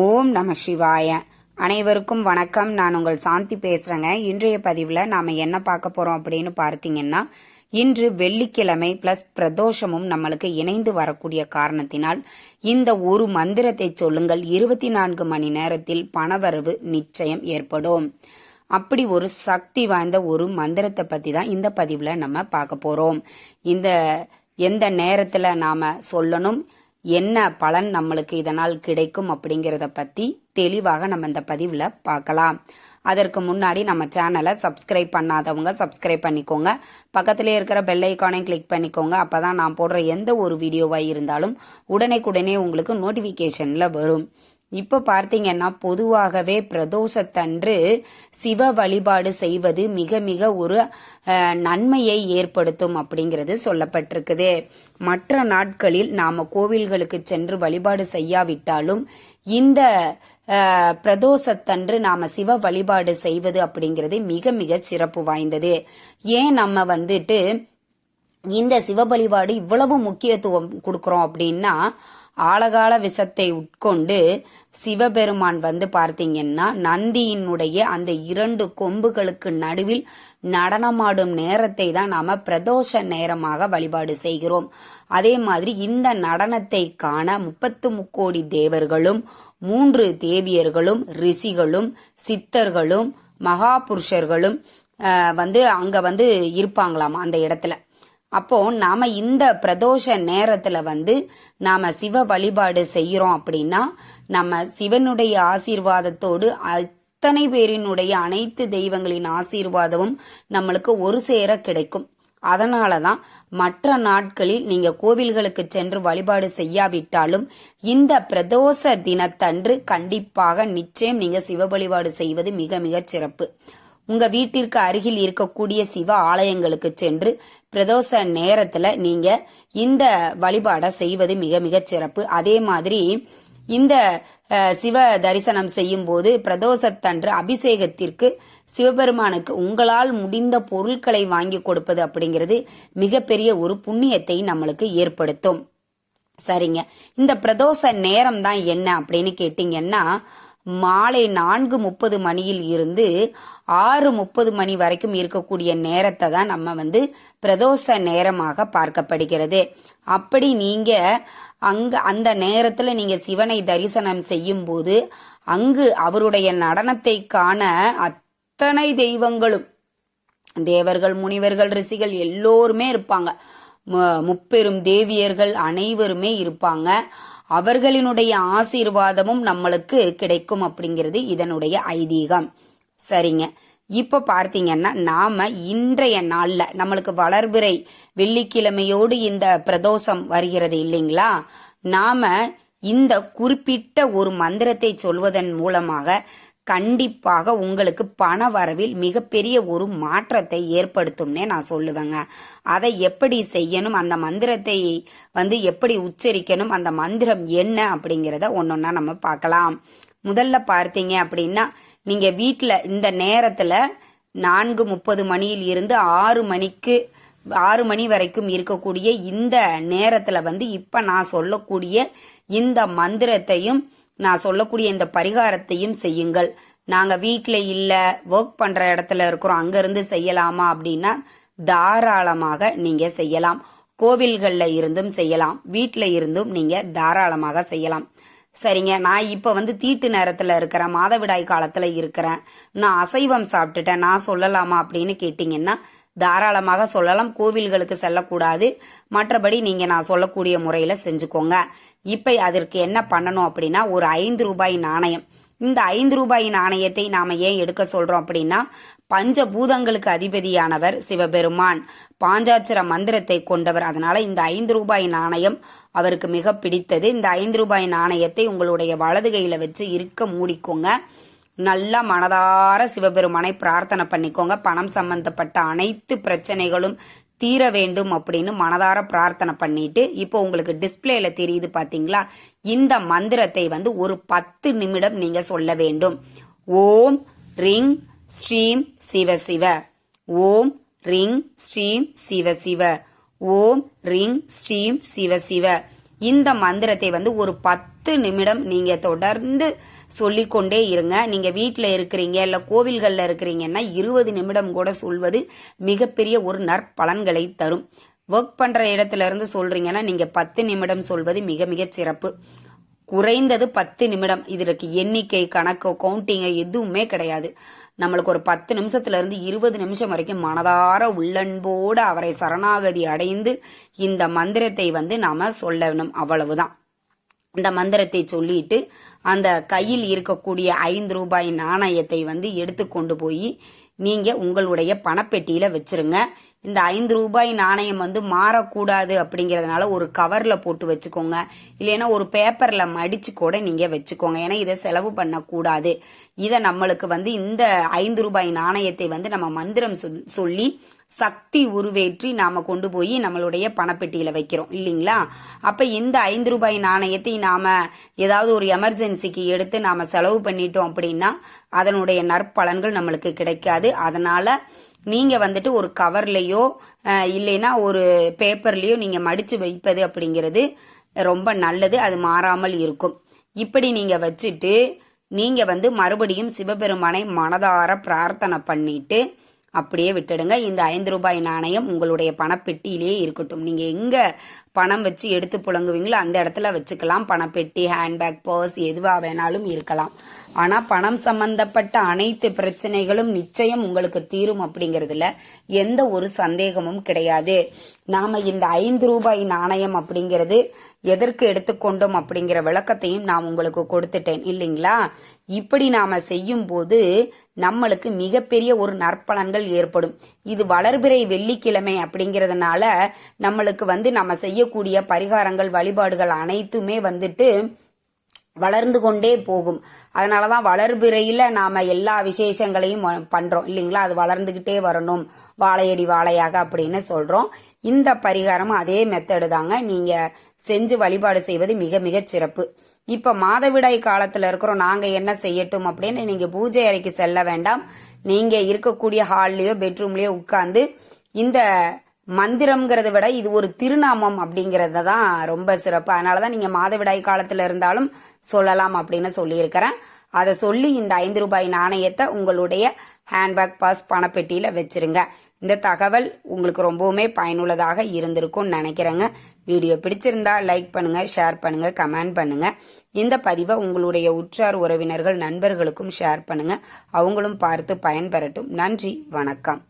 ஓம் நம சிவாய. அனைவருக்கும் வணக்கம். நான் உங்கள் சாந்தி பேசுகிறேங்க இன்றைய பதிவில் நாம் என்ன பார்க்க போகிறோம் அப்படின்னு பார்த்தீங்கன்னா இன்று வெள்ளிக்கிழமை ப்ளஸ் பிரதோஷமும் நம்மளுக்கு இணைந்து வரக்கூடிய காரணத்தினால் இந்த ஒரு மந்திரத்தை சொல்லுங்கள். இருபத்தி நான்கு மணி நேரத்தில் பணவரவு நிச்சயம் ஏற்படும். அப்படி ஒரு சக்தி வாய்ந்த ஒரு மந்திரத்தை பற்றி தான் இந்த பதிவில் நம்ம பார்க்க போகிறோம் இந்த எந்த நேரத்தில் நாம் சொல்லணும்? என்ன பலன் நம்மளுக்கு இதனால் கிடைக்கும் அப்படிங்கிறத பற்றி தெளிவாக நம்ம இந்த பதிவில் பார்க்கலாம். அதற்கு முன்னாடி நம்ம சேனலை சப்ஸ்கிரைப் பண்ணாதவங்க சப்ஸ்கிரைப் பண்ணிக்கோங்க. பக்கத்திலே இருக்கிற பெல் ஐக்கானையும் கிளிக் பண்ணிக்கோங்க. அப்போ தான் நான் போடுற எந்த ஒரு வீடியோவாக இருந்தாலும் உடனே உங்களுக்கு நோட்டிஃபிகேஷனில் வரும். இப்போ பார்த்தீங்கன்னா பொதுவாகவே பிரதோஷத்தன்று சிவ வழிபாடு செய்வது மிக மிக ஒரு நன்மையை ஏற்படுத்தும் அப்படிங்கிறது சொல்லப்பட்டிருக்குது. மற்ற நாட்களில் நாம் கோவில்களுக்கு சென்று வழிபாடு செய்யாவிட்டாலும் இந்த பிரதோஷத்தன்று நாம் சிவ வழிபாடு செய்வது அப்படிங்கிறது மிக மிக சிறப்பு வாய்ந்தது. ஏன் நம்ம வந்துட்டு இந்த சிவ வழிபாடு இவ்வளவு முக்கியத்துவம் கொடுக்குறோம் அப்படின்னா ஆழகால விஷத்தை உட்கொண்டு சிவபெருமான் வந்து பார்த்தீங்கன்னா நந்தியினுடைய அந்த இரண்டு கொம்புகளுக்கு நடுவில் நடனமாடும் நேரத்தை தான் நாம பிரதோஷ நேரமாக வழிபாடு செய்கிறோம். அதே மாதிரி இந்த நடனத்தை காண முப்பத்து முக்கோடி தேவர்களும் மூன்று தேவியர்களும் ரிஷிகளும் சித்தர்களும் மகாபுருஷர்களும் வந்து அங்க வந்து இருப்பாங்களாம் அந்த இடத்துல. அப்போ நாம இந்த பிரதோஷ நேரத்துல வந்து நாம சிவ வழிபாடு செய்யறோம் அப்படின்னா நம்ம சிவனுடைய ஆசீர்வாதத்தோடு அத்தனை பேரினுடைய அனைத்து தெய்வங்களின் ஆசீர்வாதமும் நம்மளுக்கு ஒரு சேர கிடைக்கும். அதனால தான் மற்ற நாட்களில் நீங்க கோவில்களுக்கு சென்று வழிபாடு செய்யாவிட்டாலும் இந்த பிரதோஷ தினத்தன்று கண்டிப்பாக நிச்சயம் நீங்க சிவ வழிபாடு செய்வது மிக மிக சிறப்பு. உங்க வீட்டிற்கு அருகில் இருக்கக்கூடிய சிவ ஆலயங்களுக்கு சென்று பிரதோஷ நேரத்துல நீங்க இந்த வழிபாடை செய்வது மிக மிக சிறப்பு. அதே மாதிரி இந்த சிவ தரிசனம் செய்யும் போது பிரதோஷத்தன்று அபிஷேகத்திற்கு சிவபெருமானுக்கு உங்களால் முடிந்த பொருட்களை வாங்கி கொடுப்பது அப்படிங்கிறது மிகப்பெரிய ஒரு புண்ணியத்தை நம்மளுக்கு ஏற்படுத்தும். சரிங்க. இந்த பிரதோஷ நேரம் தான் என்ன அப்படின்னு கேட்டிங்கன்னா மாலை நான்கு முப்பது மணியில் இருந்து ஆறு முப்பது மணி வரைக்கும் இருக்கக்கூடிய நேரத்தை தான் நம்ம வந்து பிரதோஷ நேரமாக பார்க்கப்படுகிறது. அப்படி நீங்க அங்க அந்த நேரத்துல நீங்க சிவனை தரிசனம் செய்யும் போது அங்கு அவருடைய நடனத்தை காண அத்தனை தெய்வங்களும் தேவர்கள் முனிவர்கள் ரிஷிகள் எல்லோருமே இருப்பாங்க. மு- முப்பெரும் தேவியர்கள் அனைவருமே இருப்பாங்க. அவர்களினுடைய ஆசீர்வாதமும் நம்மளுக்கு கிடைக்கும் அப்படிங்கிறது இதனுடைய ஐதீகம். சரிங்க. இப்ப பார்த்தீங்கன்னா நாம இன்றைய நாள்ல நம்மளுக்கு வளர்பிறை வெள்ளிக்கிழமையோடு இந்த பிரதோஷம் வருகிறது இல்லைங்களா? நாம இந்த குறிப்பிட்ட ஒரு மந்திரத்தை சொல்வதன் மூலமாக கண்டிப்பாக உங்களுக்கு பண வரவில் மிகப்பெரிய ஒரு மாற்றத்தை ஏற்படுத்தும்னே நான் சொல்லுவேங்க. அதை எப்படி செய்யணும் அந்த மந்திரத்தை வந்து எப்படி உச்சரிக்கணும் அந்த மந்திரம் என்ன அப்படிங்கிறத ஒன்றா நம்ம பார்க்கலாம். முதல்ல பார்த்தீங்க அப்படின்னா நீங்கள் வீட்டில் இந்த நேரத்தில் நான்கு முப்பது மணியில் இருந்து ஆறு மணிக்கு ஆறு மணி வரைக்கும் இருக்கக்கூடிய இந்த நேரத்தில் வந்து இப்போ நான் சொல்லக்கூடிய இந்த மந்திரத்தையும் நான் சொல்லக்கூடிய இந்த பரிகாரத்தையும் செய்யுங்கள். நாங்கள் வீட்டில் இல்லை ஒர்க் பண்ணுற இடத்துல இருக்கிறோம் அங்கேருந்து செய்யலாமா அப்படின்னா தாராளமாக நீங்கள் செய்யலாம். கோவில்களில் இருந்தும் செய்யலாம் வீட்டில் இருந்தும் நீங்கள் தாராளமாக செய்யலாம். சரிங்க நான் இப்போ வந்து தீட்டு நேரத்தில் இருக்கிறேன் மாதவிடாய் காலத்தில் இருக்கிறேன். நான் அசைவம் சாப்பிட்டுட்டேன் நான் சொல்லலாமா அப்படின்னு கேட்டிங்கன்னா தாராளமாக சொல்லலாம். கோவில்களுக்கு செல்லக்கூடாது. மற்றபடி நீங்கள் நான் சொல்லக்கூடிய முறையில் செஞ்சுக்கோங்க. இப்போ அதற்கு என்ன பண்ணணும் அப்படின்னா ஒரு ஐந்து ரூபாய் நாணயம். இந்த ஐந்து ரூபாய் நாணயத்தை நாம ஏன் எடுக்க சொல்றோம் அப்படின்னா பஞ்சபூதங்களுக்கு அதிபதியானவர் சிவபெருமான். பாஞ்சாட்சர மந்திரத்தை கொண்டவர். அதனால இந்த ஐந்து ரூபாய் நாணயம் அவருக்கு மிக பிடித்தது. இந்த ஐந்து ரூபாய் நாணயத்தை உங்களுடைய வலது கையில வச்சு இருக்க மூடிக்கோங்க. நல்லா மனதார சிவபெருமானை பிரார்த்தனை பண்ணிக்கோங்க. பணம் சம்பந்தப்பட்ட அனைத்து பிரச்சனைகளும் தீர வேண்டும் அப்படின்னு மனதார பிரார்த்தனை பண்ணிட்டு இப்போ உங்களுக்கு டிஸ்பிளேல தெரியுது பாத்தீங்களா? இந்த மந்திரத்தை வந்து ஒரு பத்து நிமிடம் நீங்க சொல்ல வேண்டும். ஓம் ரிங் ஸ்ரீம் சிவ சிவ. ஓம் ரிங் ஸ்ரீம் சிவ சிவ. ஓம் ரிங் ஸ்ரீம் சிவ சிவ. இந்த மந்திரத்தை வந்து ஒரு பத்து நிமிடம் நீங்க தொடர்ந்து சொல்லிக்கொண்டே இருங்க. நீங்க வீட்டில் இருக்கிறீங்க இல்ல கோவில்களில் இருக்கிறீங்கன்னா இருபது நிமிடம் கூட சொல்வது மிகப்பெரிய ஒரு நற்பலன்களை தரும். ஒர்க் பண்ற இடத்துல இருந்து சொல்றீங்கன்னா நீங்க பத்து நிமிடம் சொல்வது மிக மிக சிறப்பு. குறைந்தது பத்து நிமிடம். இதற்கு எண்ணிக்கை கணக்கு கவுண்டிங் எதுவுமே கிடையாது. நம்மளுக்கு ஒரு பத்து நிமிஷத்துல இருந்து இருபது நிமிஷம் வரைக்கும் மனதார உள்ளன்போடு அவரை சரணாகதி அடைந்து இந்த மந்திரத்தை வந்து நாம சொல்லணும். அவ்வளவுதான். இந்த மந்திரத்தை சொல்லிட்டு அந்த கையில் இருக்கக்கூடிய ஐந்து ரூபாய் நாணயத்தை வந்து எடுத்து கொண்டு போய் நீங்க உங்களுடைய பணப்பெட்டியில வச்சிருங்க. இந்த ஐந்து ரூபாய் நாணயம் வந்து மாறக்கூடாது அப்படிங்கிறதுனால ஒரு கவர்ல போட்டு வச்சுக்கோங்க. இல்லைன்னா ஒரு பேப்பர்ல மடிச்சு கூட நீங்க வச்சுக்கோங்க. ஏன்னா இதை செலவு பண்ணக்கூடாது. இதை நம்மளுக்கு வந்து இந்த ஐந்து ரூபாய் நாணயத்தை வந்து நம்ம மந்திரம் சொல்லி சக்தி உருவேற்றி நாம கொண்டு போய் நம்மளுடைய பணப்பெட்டியில வைக்கிறோம் இல்லைங்களா? அப்ப இந்த ஐந்து ரூபாய் நாணயத்தை நாம ஏதாவது ஒரு எமர்ஜென்சிக்கு எடுத்து நாம செலவு பண்ணிட்டோம் அப்படின்னா அதனுடைய நற்பலன்கள் நம்மளுக்கு கிடைக்காது. அதனால நீங்க வந்துட்டு ஒரு கவர்லேயோ இல்லைன்னா ஒரு பேப்பர்லேயோ நீங்க மடிச்சு வைப்பது அப்படிங்கிறது ரொம்ப நல்லது அது மாறாமல் இருக்கும். இப்படி நீங்க வச்சுட்டு நீங்க வந்து மறுபடியும் சிவபெருமானை மனதார பிரார்த்தனை பண்ணிட்டு அப்படியே விட்டுடுங்க. இந்த ஐந்து ரூபாய் நாணயம் உங்களுடைய பணப்பெட்டியிலேயே இருக்கட்டும். நீங்கள் எங்கே பணம் வச்சு எடுத்து புழங்குவீங்களோ அந்த இடத்துல வச்சுக்கலாம். பணப்பெட்டி ஹேண்ட்பேக் பர்ஸ் எதுவாக வேணாலும் இருக்கலாம். ஆனால் பணம் சம்பந்தப்பட்ட அனைத்து பிரச்சனைகளும் நிச்சயம் உங்களுக்கு தீரும் அப்படிங்கறதுல எந்த ஒரு சந்தேகமும் கிடையாது. நாம் இந்த ஐந்து ரூபாய் நாணயம் அப்படிங்கிறது எதற்கு எடுத்துக்கொண்டோம் அப்படிங்கிற விளக்கத்தையும் நான் உங்களுக்கு கொடுத்துட்டேன். இல்லைங்களா? இப்படி நாம் செய்யும்போது நம்மளுக்கு மிகப்பெரிய ஒரு நற்பலன்கள் ஏற்படும். இது வளர்பிறை வெள்ளிக்கிழமை அப்படிங்கிறதுனால நம்மளுக்கு வந்து நம்ம செய்ய செய்யக்கூடிய பரிகாரங்கள் வழிபாடுகள் அனைத்துமே வந்துட்டு வளர்ந்து கொண்டே போகும். அதனால தான் வளர்பிறையில் நாம் எல்லா விசேஷங்களையும் பண்ணுறோம் இல்லைங்களா? அது வளர்ந்துக்கிட்டே வரணும். வாழையடி வாழையாக அப்படின்னு சொல்கிறோம் இந்த பரிகாரமும் அதே மெத்தடு தாங்க. நீங்கள் செஞ்சு வழிபாடு செய்வது மிக மிக சிறப்பு. இப்போ மாதவிடாய் காலத்தில் இருக்கிறோம். நாங்கள் என்ன செய்யட்டும் அப்படின்னு நீங்கள் பூஜை அறைக்கு செல்ல வேண்டாம். நீங்கள் இருக்கக்கூடிய ஹால்லையோ பெட்ரூம்லேயோ உட்காந்து இந்த மந்திரம்ங்கிறத விட இது ஒரு திருநாமம் அப்படிங்கிறது தான் ரொம்ப சிறப்பு. அதனால தான் நீங்கள் மாதவிடாய் காலத்தில் இருந்தாலும் சொல்லலாம் அப்படின்னு சொல்லியிருக்கிறேன். அதை சொல்லி இந்த ஐந்து ரூபாய் நாணயத்தை உங்களுடைய ஹேண்ட்பேக் பாஸ் பணப்பெட்டியில் வச்சிருங்க. இந்த தகவல் உங்களுக்கு ரொம்பவுமே பயனுள்ளதாக இருந்திருக்கும்னு நினைக்கிறேங்க. வீடியோ பிடிச்சிருந்தா லைக் பண்ணுங்கள் ஷேர் பண்ணுங்கள் கமெண்ட் பண்ணுங்கள் இந்த பதிவை உங்களுடைய உற்றார் உறவினர்கள் நண்பர்களுக்கும் ஷேர் பண்ணுங்கள் அவங்களும் பார்த்து பயன்பெறட்டும். நன்றி வணக்கம்.